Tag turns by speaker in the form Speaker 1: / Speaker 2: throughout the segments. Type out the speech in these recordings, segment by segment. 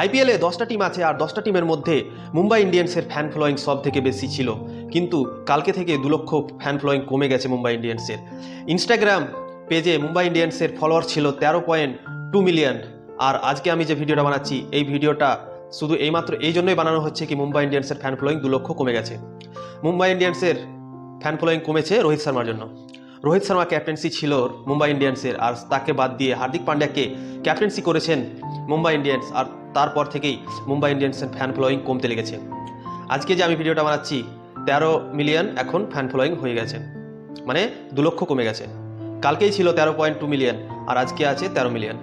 Speaker 1: আইপিএলে দশটা টিম আছে আর দশটা টিমের মধ্যে মুম্বাই ইন্ডিয়ান্সের ফ্যান ফলোয়িং সব থেকে বেশি ছিল। কিন্তু কালকে থেকে দু লক্ষ ফ্যান ফলোয়িং কমে গেছে মুম্বাই ইন্ডিয়ান্সের। ইনস্টাগ্রাম পেজে মুম্বাই ইন্ডিয়ান্সের ফলোয়ার ছিল তেরো পয়েন্ট টু মিলিয়ন আর আজকে আমি যে ভিডিওটা বানাচ্ছি, এই ভিডিওটা শুধু এইমাত্র এই জন্যই বানানো হচ্ছে কি মুম্বাই ইন্ডিয়ান্সের ফ্যান ফলোয়িং দু লক্ষ কমে গেছে। মুম্বাই ইন্ডিয়ান্সের ফ্যান ফলোয়িং কমেছে রোহিত শর্মার জন্য। রোহিত শর্মা ক্যাপ্টেন্সি ছিল মুম্বাই ইন্ডিয়ান্সের, আর তাকে বাদ দিয়ে হার্দিক পান্ডিয়াকে ক্যাপ্টেন্সি করেছেন মুম্বাই ইন্ডিয়ান্স। আর তারপর থেকেই মুম্বাই ইন্ডিয়ান্সের ফ্যান ফলোয়িং কমতে লেগেছে। আজকে যে আমি ভিডিওটা বানাচ্ছি, তেরো মিলিয়ন এখন ফ্যান ফলোয়িং হয়ে গেছে। মানে দু লক্ষ কমে গেছে। কালকেই ছিল তেরো পয়েন্ট টু মিলিয়ন আর আজকে আছে তেরো মিলিয়ন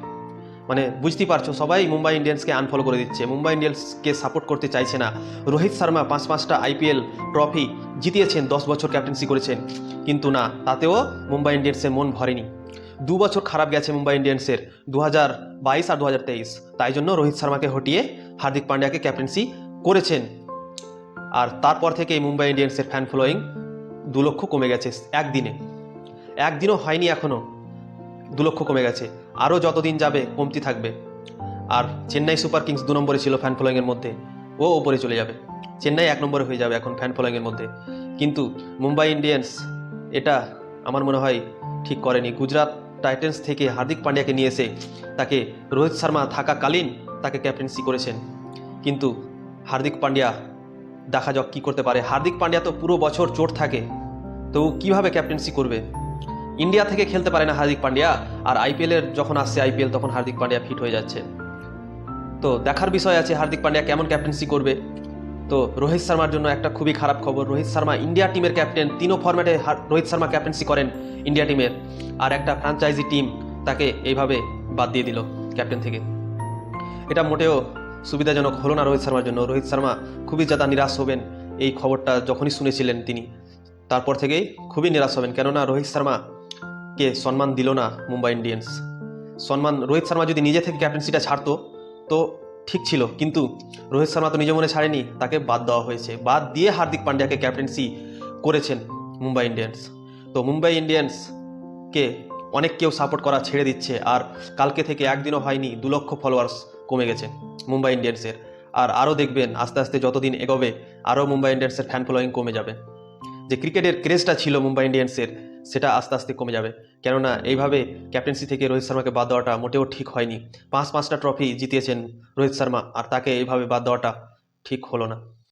Speaker 1: মানে বুঝতেই পারছ, সবাই মুম্বাই ইন্ডিয়ান্সকে আনফলো করে দিচ্ছে। মুম্বাই ইন্ডিয়ান্সকে সাপোর্ট করতে চাইছে না। রোহিত শর্মা পাঁচ পাঁচটা আইপিএল ট্রফি জিতিয়েছেন, দশ বছর ক্যাপ্টেন্সি করেছেন। কিন্তু না, তাতেও মুম্বাই ইন্ডিয়ান্সের মন ভরেনি। দু বছর খারাপ গেছে মুম্বাই ইন্ডিয়ান্সের দু হাজার বাইশ আর দু হাজার তেইশ। তাই জন্য রোহিত শর্মাকে হটিয়ে হার্দিক পান্ডিয়াকে ক্যাপ্টেন্সি করেছেন। আর তারপর থেকেই মুম্বাই ইন্ডিয়ান্সের ফ্যান ফলোয়িং দু লক্ষ কমে গেছে একদিনে। একদিনও হয়নি এখনও দু লক্ষ কমে গেছে। আরও যতদিন যাবে, কমতি থাকবে। আর চেন্নাই সুপার কিংস দু নম্বরে ছিল ফ্যান ফলোয়িংয়ের মধ্যে। ও ওপরে চলে যাবে। চেন্নাই এক নম্বরে হয়ে যাবে এখন ফ্যান ফলোয়িংয়ের মধ্যে। কিন্তু মুম্বাই ইন্ডিয়ান্স এটা আমার মনে হয় ঠিক করেনি। গুজরাট টাইটেন্স থেকে হার্দিক পান্ডিয়াকে নিয়ে এসে তাকে রোহিত শর্মা থাকাকালীন তাকে ক্যাপ্টেন্সি করেছেন। কিন্তু হার্দিক পান্ডিয়া দেখা যাক কী করতে পারে। হার্দিক পান্ডিয়া তো পুরো বছর চোট থাকে, তো কীভাবে ক্যাপ্টেন্সি করবে? ইন্ডিয়া থেকে খেলতে পারে না হার্দিক পান্ডিয়া আর আইপিএলের যখন আসছে আইপিএল তখন হার্দিক পান্ডিয়া ফিট হয়ে যাচ্ছে। তো দেখার বিষয় আছে হার্দিক পান্ডিয়া কেমন ক্যাপ্টেন্সি করবে। তো রোহিত শর্মার জন্য একটা খুবই খারাপ খবর। রোহিত শর্মা ইন্ডিয়া টিমের ক্যাপ্টেন তিনও ফরম্যাটে রোহিত শর্মা ক্যাপ্টেন্সি করেন ইন্ডিয়া টিমের আর একটা ফ্র্যাঞ্চাইজি টিম তাকে এইভাবে বাদ দিয়ে দিল ক্যাপ্টেন থেকে। এটা মোটেও সুবিধাজনক হলো না রোহিত শর্মার জন্য। রোহিত শর্মা খুবই যাতা নিরাশ হবেন। এই খবরটা যখনই শুনেছিলেন তিনি, তারপর থেকেই খুবই নিরাশ হবেন। কেননা রোহিত শর্মাকে সম্মান দিল না মুম্বাই ইন্ডিয়ান্স। সম্মান রোহিত শর্মা যদি নিজে থেকে ক্যাপ্টেন্সিটা ছাড়তো, তো ঠিক ছিল, কিন্তু রোহিত শর্মা তো নিজে মনে ছাড়েনি, তাকে বাদ দেওয়া হয়েছে। বাদ দিয়ে হার্দিক পান্ডিয়াকে ক্যাপ্টেন্সি করেছেন মুম্বাই ইন্ডিয়ান্স। তো মুম্বাই ইন্ডিয়ান্সকে অনেক কেউ সাপোর্ট করা ছেড়ে দিচ্ছে, আর কালকে থেকে একদিনও হয়নি, দু লক্ষ ফলোয়ার্স কমে গেছে মুম্বাই ইন্ডিয়ান্সের। আর আরও দেখবেন, আস্তে আস্তে যতদিন এগোবে, আরও মুম্বাই ইন্ডিয়ান্সের ফ্যান ফলোয়িং কমে যাবে। যে ক্রিকেটের ক্রেজটা ছিল মুম্বাই ইন্ডিয়ান্সের সেটা আস্তে আস্তে কমে যাবে। কেননা এইভাবে ক্যাপ্টেন্সি থেকে রোহিত শর্মাকে বাদ দেওয়াটা মোটেও ঠিক হয়নি। পাঁচ, পাঁচটা ট্রফি জিতিয়েছেন রোহিত শর্মা, আর তাকে এইভাবে বাদ দেওয়াটা ঠিক হলো না।